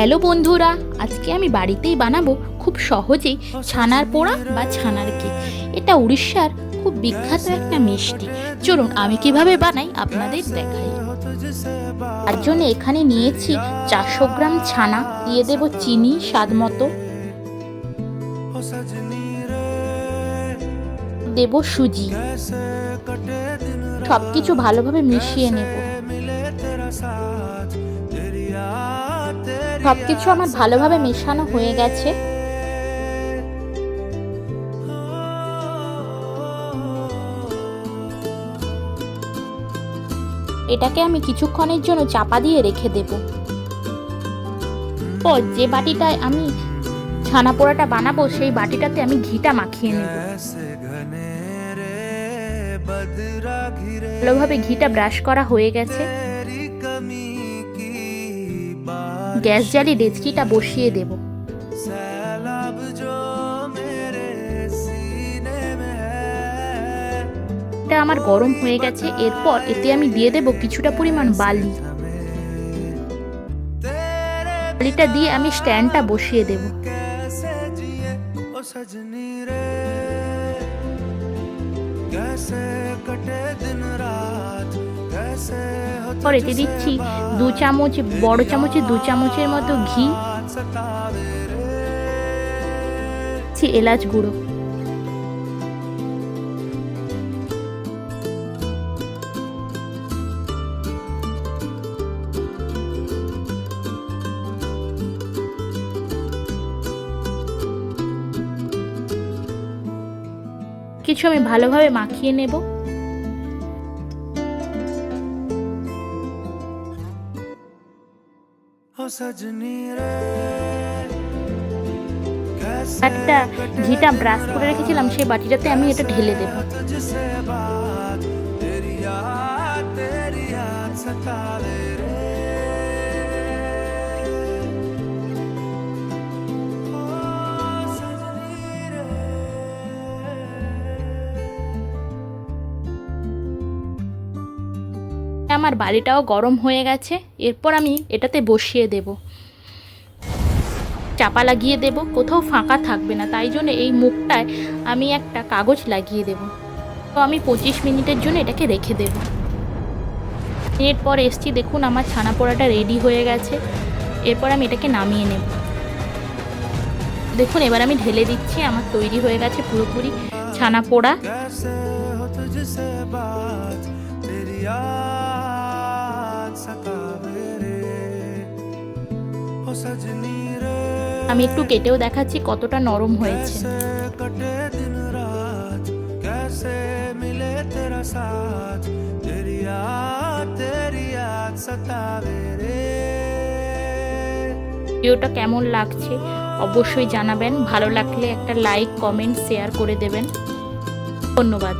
Hello বন্ধুরা, আজকে আমি বাড়িতেই বানাবো খুব সহজেই ছানার পোড়া বা ছানার কেক। এটা উড়িষ্যার খুব বিখ্যাত একটা মিষ্টি। চলুন, আমি কীভাবে বানাই আপনাদের দেখাই। তার জন্য এখানে নিয়েছি চারশো গ্রাম ছানা, দিয়ে দেব চিনি স্বাদ মতো। দেব সুজি। সব কিছু ভালোভাবে মিশিয়ে নেব। সব কিছু আমার ভালোভাবে মেশানো হয়ে গেছে। এটাকে আমি কিছুক্ষণের জন্য চাপা দিয়ে রেখে দেব। পর যে বাটিটায় আমি ছানা পোড়াটা বানাবো, সেই বাটিটাতে আমি ঘিটা মাখিয়ে নেব। ভালোভাবে ঘিটা ব্রাশ করা হয়ে গেছে। গ্যাস জ্বালিয়ে ডেচকিটা বসিয়ে দেব এটা আমার গরম হয়ে গেছে এরপর এতে আমি দিয়ে দেব কিছুটা পরিমাণ বালি বালিটা দিয়ে আমি স্ট্যান্ডটা বসিয়ে দেব सजनी रे कैसे कटे दिन रात এরপর এতে দিচ্ছি দু চামচ, বড় চামচে দু চামচের মতো ঘি। এলাচ গুঁড়ো। কিছু আমি ভালোভাবে মাখিয়ে নেব। একটা যেটা ব্রাশ করে রেখেছিলাম সেই বাটিটাতে আমি এটা ঢেলে দেব। আমার বাড়িটাও গরম হয়ে গেছে, এরপর আমি এটাতে বসিয়ে দেব। চাপা লাগিয়ে দেব, কোথাও ফাঁকা থাকবে না, তাই জন্য এই মুখটায় আমি একটা কাগজ লাগিয়ে দেব। তো আমি পঁচিশ মিনিটের জন্য এটাকে রেখে দেব। মিনিট পর এসছি, দেখুন আমার ছানা পোড়াটা রেডি হয়ে গেছে। এরপর আমি এটাকে নামিয়ে নেব। দেখুন, এবার আমি ঢেলে দিচ্ছি, আমার তৈরি হয়ে গেছে পুরোপুরি ছানা পোড়া আমি একটু কেটেও দেখাচ্ছি কতটা নরম হয়েছে। ভিডিওটা কেমন লাগছে অবশ্যই জানাবেন। ভালো লাগলে একটা লাইক কমেন্ট শেয়ার করে দেবেন। ধন্যবাদ।